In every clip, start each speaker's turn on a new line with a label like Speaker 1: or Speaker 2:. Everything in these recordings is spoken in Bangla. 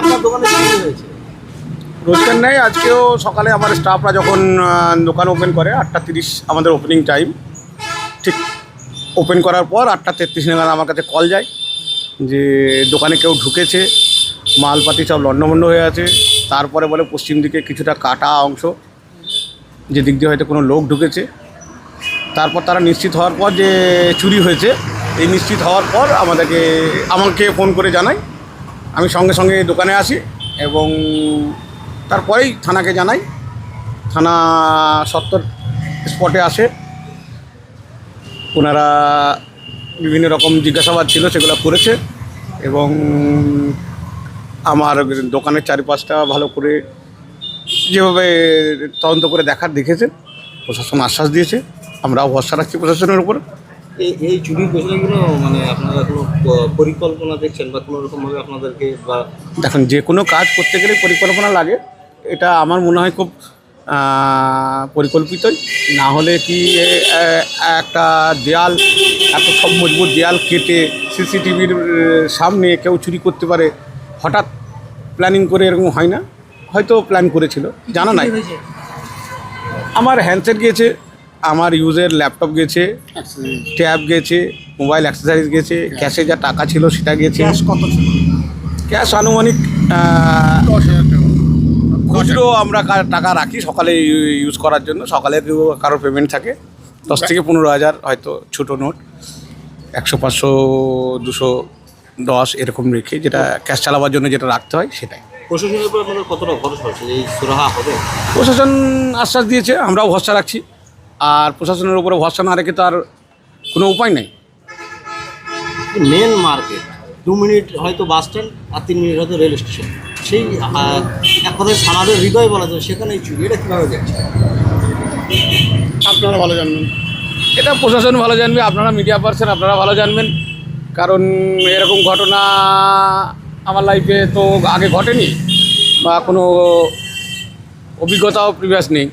Speaker 1: আপনার দোকানে হয়েছে?
Speaker 2: রোজগার নেই, আজকেও সকালে আমার স্টাফরা যখন দোকান ওপেন করে, আটটা তিরিশ আমাদের ওপেনিং টাইম ঠিক ওপেন করার পর আটটা তেত্রিশ নাগাদ আমার কাছে কল যায় যে দোকানে কেউ ঢুকেছে, মালপাতি সব লণ্ডভণ্ড হয়ে আছে, তারপরে বলে পশ্চিম দিকে কিছুটা কাটা অংশ যে দিক দিয়ে হয়তো কোনো লোক ঢুকেছে, তারপর তারা নিশ্চিত হওয়ার পর যে চুরি হয়েছে, এই নিশ্চিত হওয়ার পর আমাদেরকে, আমাকে ফোন করে জানায় আমি সঙ্গে সঙ্গে দোকানে আসি এবং তারপরেই থানাকে জানাই। থানা সত্তর স্পটে আসে। ওনারা বিভিন্ন রকম জিজ্ঞাসাবাদ ছিল, সেগুলো করেছে এবং আমার দোকানের চারিপাশটা ভালো করে যেভাবে তদন্ত করে দেখার দেখেছেন প্রশাসন আশ্বাস দিয়েছে। আমরাও ভরসা রাখছি প্রশাসনের উপর।
Speaker 1: এই চুরির পেছনেগুলো মানে আপনারা কোনো পরিকল্পনা দেখছেন বা কোনো রকমভাবে আপনাদেরকে বা
Speaker 2: দেখুন যে কোনো কাজ করতে গেলে পরিকল্পনা লাগে। এটা আমার মনে হয় খুব পরিকল্পিতই। না হলে কি একটা দেয়াল এত সব মজবুত দেয়াল কেটে সিসিটিভির সামনে কেউ চুরি করতে পারে হঠাৎ প্ল্যানিং করে এরকম হয় না? হয়তো প্ল্যান করেছিল জানা নাই। আমার হ্যান্ডসেট গিয়েছে আমার ইউজের ল্যাপটপ গেছে ট্যাব গেছে মোবাইল অ্যাক্সেসারিজ গেছে ক্যাশে যা টাকা ছিল সেটা গেছে।
Speaker 1: কত ছিল?
Speaker 2: ক্যাশ আনুমানিক খুচরো আমরা কা- টাকা রাখি সকালে ইউজ করার জন্য। সকালে কারোর পেমেন্ট থাকে। দশ থেকে পনেরো হাজার হয়তো ছোটো নোট। একশো পাঁচশো দুশো দশ এরকম রেখে যেটা ক্যাশ চালাবার জন্য যেটা রাখতে হয় সেটাই।
Speaker 1: প্রশাসনের উপর আপনাদের কতটা ভরসা হচ্ছে এই সুরাহা হবে?
Speaker 2: প্রশাসন আশ্বাস দিয়েছে আমরাও ভরসা রাখছি। আর প্রশাসনের উপরে ভরসা না রেখে তার কোনো উপায় নেই।
Speaker 1: মেন মার্কেট দু মিনিট হয়তো বাস স্ট্যান্ড আর তিন মিনিট হয়তো রেল স্টেশন সেই এক কথায় সানাদের হৃদয় বলা যায় সেখানে এই চুরি। এটা কীভাবে দেখছে
Speaker 2: আপনারা ভালো জানবেন। এটা প্রশাসন ভালো জানবে আপনারা মিডিয়া পার্সন আপনারা ভালো জানবেন। কারণ এরকম ঘটনা আমার লাইফে তো আগে ঘটেনি বা কোনো অভিজ্ঞতাও প্রিভিয়াস নেই।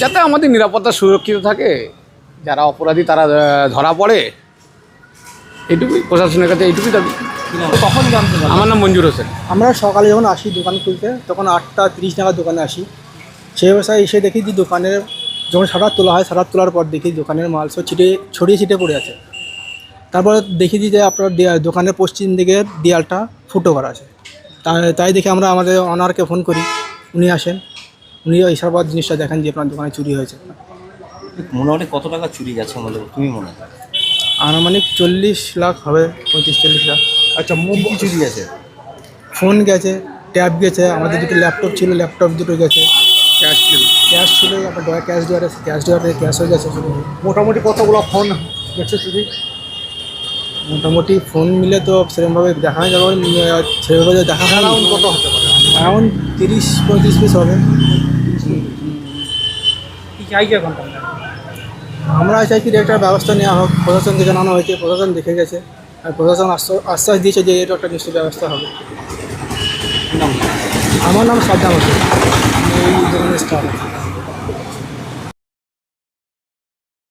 Speaker 2: যাতে আমাদের নিরাপত্তা সুরক্ষিত থাকে যারা অপরাধী তারা ধরা পড়ে এইটুকুই প্রশাসনের কাছে এইটুকুই দাবি।
Speaker 1: কখন জানতে
Speaker 2: আমার নাম মঞ্জুর হোসেন।
Speaker 3: আমরা সকালে যখন আসি দোকান খুলতে তখন আটটা তিরিশ নাগাদ দোকানে আসি। সেই অবস্থায় এসে দেখি যে দোকানের যখন শাটার তোলা হয় শাটার তোলার পর দেখি দোকানের মাল সব ছিটে ছড়িয়ে ছিটে পড়ে আছে। তারপর দেখি যে আপনার দেয়া- দোকানের পশ্চিম দিকের দেয়ালটা ফুটো করা আছে। তাই তাই দেখে আমরা আমাদের অনারকে ফোন করি উনি আসেন। উনি এইসব জিনিসটা দেখেন যে আপনার দোকানে চুরি হয়েছে।
Speaker 1: মোটামুটি কত টাকা চুরি গেছে বলে তুমি মনে হয়?
Speaker 3: আনুমানিক চল্লিশ লাখ হবে পঁয়ত্রিশ চল্লিশ লাখ।
Speaker 1: আচ্ছা মুখ চুরি গেছে?
Speaker 3: ফোন গেছে ট্যাব গেছে আমাদের দুটো ল্যাপটপ ছিল ল্যাপটপ দুটো গেছে।
Speaker 2: ক্যাশ ছিল।
Speaker 3: ক্যাশ ছিল আপনার ডয়ার ক্যাশ আছে ক্যাশ দেওয়ার ক্যাশ হয়ে গেছে
Speaker 1: মোটামুটি কতগুলো ফোন গেছে চুরি?
Speaker 3: মোটামুটি ফোন মিলে তো সেরকমভাবে দেখানো যাবে সেভাবে দেখা হয়
Speaker 1: কত হতে পারে?
Speaker 3: এখন তিরিশ পঁয়ত্রিশ পিস হবে। এখন আমরা চাইছি যে একটা ব্যবস্থা নেওয়া হোক প্রশাসন প্রশাসনকে জানানো হয়েছে প্রশাসন দেখে গেছে আর প্রশাসন আশ্বাস আশ্বাস দিয়েছে যে এটা একটা নিশ্চয় ব্যবস্থা হবে। আমার নাম সাদ্দাম হোসেন। এই দোকানের স্টাফ